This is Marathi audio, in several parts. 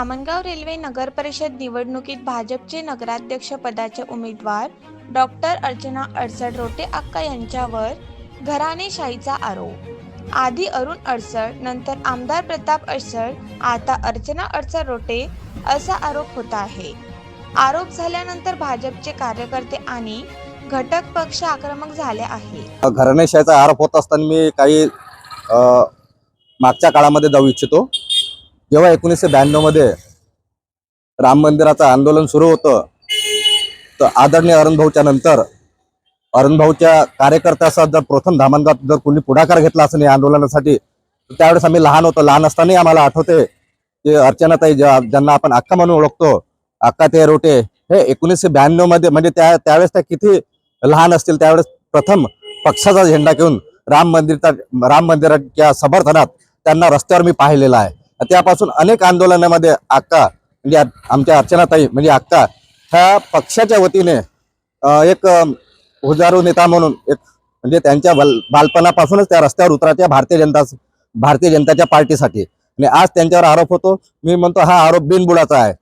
धामणगाव रेल्वे नगर परिषद निवडणुकीत भाजपचे नगराध्यक्ष पदाचे उमेदवार डॉक्टर अर्चना अडसड रोटे अक्का यांच्यावर घराणेशाहीचा आरोप. आधी अरुण अडसड नंतर आमदार प्रताप अडसड आता अर्चना अडसड रोटे असा आरोप होता आहे. आरोप झाल्यानंतर भाजपचे कार्यकर्ते आणि घटक पक्ष आक्रमक झाले आहे घराणेशाहीचा आरोप होत असताना मी काही मागच्या काळामध्ये जाऊ इच्छितो. जेव्हा एकोणीसशे ब्याण्णवमध्ये राम मंदिराचं आंदोलन सुरू होतं तर आदरणीय अरणभाऊच्या नंतर अरणभाऊच्या कार्यकर्त्याचा जर प्रथम धामणगावात जर कोणी पुढाकार घेतला असेल या आंदोलनासाठी तर त्यावेळेस आम्ही लहान होतो लहान असतानाही आम्हाला आठवते की अर्चनाताई ज्या- ज्यांना आपण अक्का म्हणून ओळखतो अक्का ते रोटे हे एकोणीसशे ब्याण्णवमध्ये म्हणजे त्या त्यावेळेस त्या किती लहान असतील त्यावेळेस प्रथम पक्षाचा झेंडा घेऊन राम मंदिरचा राम मंदिराच्या समर्थनात त्यांना रस्त्यावर मी पाहिलेला आहे. त्यापासून अनेक आंदोलनामध्ये अक्का म्हणजे आमच्या अर्चनाताई म्हणजे अक्का ह्या पक्षाच्या वतीने एक हुजारू नेता म्हणून एक म्हणजे त्यांच्या बाल बालपणापासूनच त्या रस्त्यावर उतरायच्या भारतीय जनता भारतीय जनताच्या पार्टीसाठी. आणि आज त्यांच्यावर आरोप होतो मी म्हणतो हा आरोप बिनबुडाचा आहे.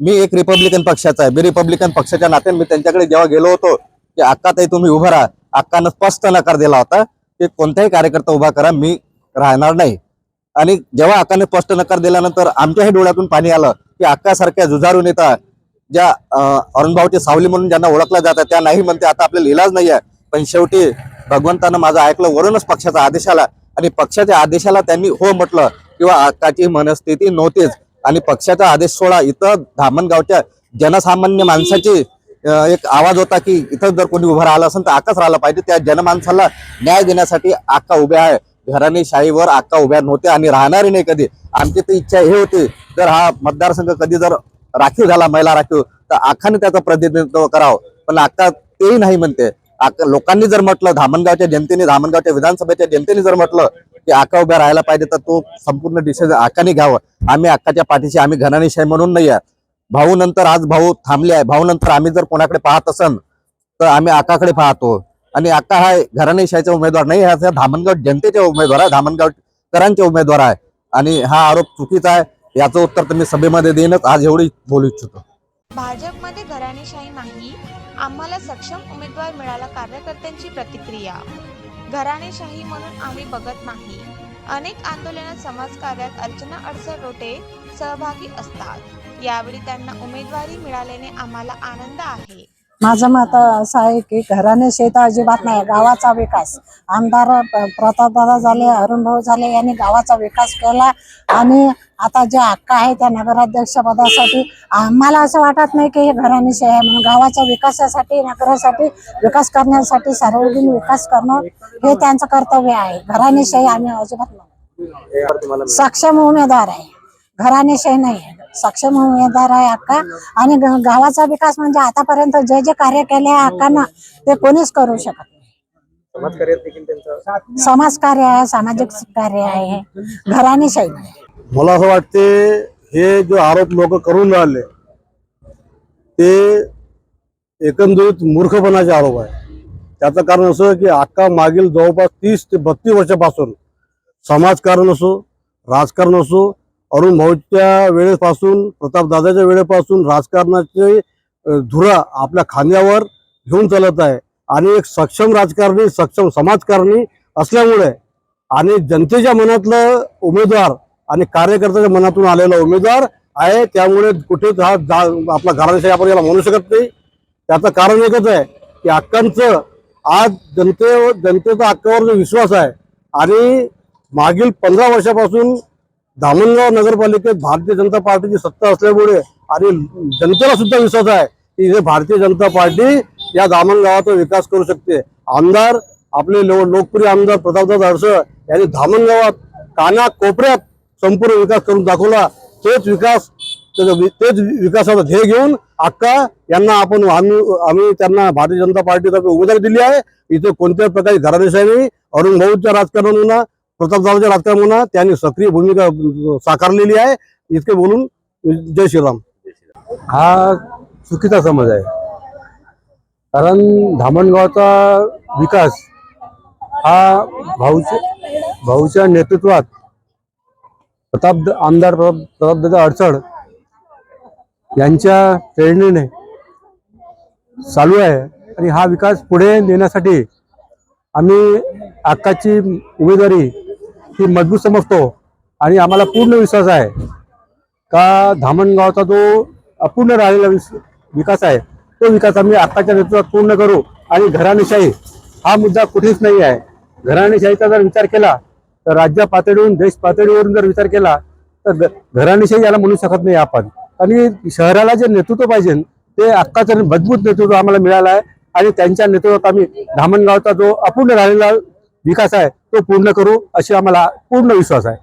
मी एक रिपब्लिकन पक्षाचा आहे. मी रिपब्लिकन पक्षाच्या नात्याने मी त्यांच्याकडे जेव्हा गेलो होतो की अक्का ताई तुम्ही उभं राहा. अक्कानं स्पष्ट नकार दिला होता की कोणताही कार्यकर्ता उभा करा मी राहणार नाही. आणि जेव्हा अक्काने स्पष्ट नकार दिल्यानंतर आमच्याही डोळ्यातून पाणी आलं की अक्कासारख्या झुजारून नेता ज्या अं, सावली म्हणून ज्यांना ओळखला जातात त्या नाही म्हणते आता आपल्याला इलाज नाही आहे. पण शेवटी भगवंतानं माझं ऐकलं वरूनच पक्षाचा आदेश आला. आणि पक्षाच्या आदेशाला त्यांनी हो म्हटलं किंवा अक्काची मनस्थिती नव्हतीच. आणि पक्षाचा आदेश सोळा इथं धामणगावच्या जनसामान्य माणसाची एक आवाज होता की इथं जर कोणी उभं राहिलं असेल तर आकाच राहिला पाहिजे. त्या जनमानसाला न्याय देण्यासाठी आका उभ्या आहे. घराणी शाहीवर आक्का उभ्या नव्हत्या आणि राहणारी नाही कधी. आमची तर इच्छा हे होती जर हा मतदारसंघ कधी जर राखीव झाला महिला राखीव तर आखाने त्याचं प्रतिनिधित्व करावं. पण आक्का तेही नाही म्हणते. लोकांनी जर म्हटलं धामणगावच्या जनतेने धामणगावच्या विधानसभेच्या जनतेने जर म्हटलं की आका उभ्या राहायला पाहिजे तर तो संपूर्ण डिसिजन आकाने घ्यावं. आम्ही अक्काच्या पाठीशी आम्ही घराणेशाही म्हणून नाही आहे. भाऊ नंतर आज भाऊ थांबले आहे. भाऊ नंतर आम्ही जर कोणाकडे पाहत असन तर आम्ही आकाकडे पाहतो. आणि आता हा घराणेशाहीचा उमेदवार नाही हा धामणगाव जनतेचा उमेदवार आहे धामणगावकरांचे उमेदवार आहे. आणि हा आरोप चुकीचा आहे याचं उत्तर तुम्ही सभेमध्ये देणंच आज एवढी बोलू इच्छितो. भाजपमध्ये घराणेशाही नाही आम्हाला सक्षम उमेदवार मिळाला कार्यकर्त्यांची प्रतिक्रिया. घराणेशाही म्हणून आम्ही बघत नाही. अनेक आंदोलनात समाजकार्यात अर्चना अडसर रोटे सहभागी असतात. यावेळी त्यांना उमेदवारी मिळाल्याने आम्हाला आनंद आहे. माझं मत असं आहे की घराने शेत अजिबात नाही गावाचा विकास. आमदार प्रतापदादा झाले अरुण भाऊ झाले यांनी गावाचा विकास केला. आणि आता जे हक्क आहे त्या नगराध्यक्ष पदासाठी आम्हाला असं वाटत नाही की हे घराने शे आहे म्हणून गावाच्या विकासासाठी नगरासाठी विकास करण्यासाठी सार्वजनिक विकास करणं हे त्यांचं कर्तव्य आहे. घराणेशाही आम्ही अजिबात नाही. सक्षम उमेदवार आहे. घराणेशाही नाही आहे. सक्षम उमेदवार आहे अक्का. आणि गावाचा विकास म्हणजे आतापर्यंत जे जे कार्य केले आहे अक्कानं ते कोणीच करू शकत नाही. समाज कार्य आहे सामाजिक कार्य आहे घराणेशाही नाही मला असं वाटते हे जो आरोप लोक करून राहिले ते एकंदरीत मूर्खपणाचे आरोप आहे. त्याचं कारण असं की अक्का मागील जवळपास तीस ते बत्तीस वर्षापासून समाजकारण असो राजकारण असो अरुण भाऊच्या वेळेपासून प्रतापदादाच्या वेळेपासून राजकारणाचे धुरा आपल्या खांद्यावर घेऊन चालत आहे. आणि एक सक्षम राजकारणी सक्षम समाजकारणी असल्यामुळे आणि जनतेच्या मनातलं उमेदवार आणि कार्यकर्त्याच्या मनातून आलेला उमेदवार आहे. त्यामुळे कुठेच हा जा- आपला घराण्याशाही आपण याला म्हणू शकत नाही. त्याचं कारण एकच आहे की हक्कांचं आज जनते जनतेचा हक्कावर जो विश्वास आहे आणि मागील पंधरा वर्षापासून धामणगाव नगरपालिकेत भारतीय जनता पार्टीची सत्ता असल्यामुळे आणि जनतेला सुद्धा विश्वास आहे की हे भारतीय जनता पार्टी या धामणगावाचा विकास करू शकते. आमदार आपले लो- लोकप्रिय आमदार प्रतापदास अडसळ यांनी धामणगावात काना कोपऱ्यात संपूर्ण विकास करून दाखवला. तेच विकास तेच विकासाचा ध्येय घेऊन अक्का यांना आपण आम्ही आम्ही त्यांना भारतीय जनता पार्टीतर्फे उमेदवारी दिली आहे. इथे कोणत्याही प्रकारे घरादेशाने अरुण भाऊच्या राजकारण म्हणा प्रतापदादाच्या त्यांनी सक्रिय भूमिका साकारलेली आहे. इतके बोलून जय श्रीराम. हा चुकीचा समज आहे. कारण धामणगावचा विकास हा भाऊच्या भाऊच्या नेतृत्वात प्रताप आमदार प्रताप प्रतापदादा अडचण यांच्या प्रेरणेने चालू आहे. आणि हा विकास पुढे नेण्यासाठी आम्ही अक्काची उमेदवारी ही मजबूत समजतो आणि आम्हाला पूर्ण विश्वास आहे. का धामणगावचा जो अपूर्ण राहिलेला विकास आहे तो विकास आम्ही आत्ताच्या नेतृत्वात पूर्ण करू आणि घराणेशाही हा मुद्दा कुठेच नाही आहे. घराणेशाहीचा जर विचार केला तर राज्य पातळीवरून देश पातळीवरून जर विचार केला तर घ- घराणेशाही याला म्हणू शकत नाही आपण. आणि शहराला जे नेतृत्व पाहिजे ते अक्काचं मजबूत नेतृत्व आम्हाला मिळालं आहे आणि त्यांच्या नेतृत्वात आम्ही धामणगावचा जो अपूर्ण राहिलेला विकास आहे तो पूर्ण करू अशी आम्हाला पूर्ण विश्वास आहे.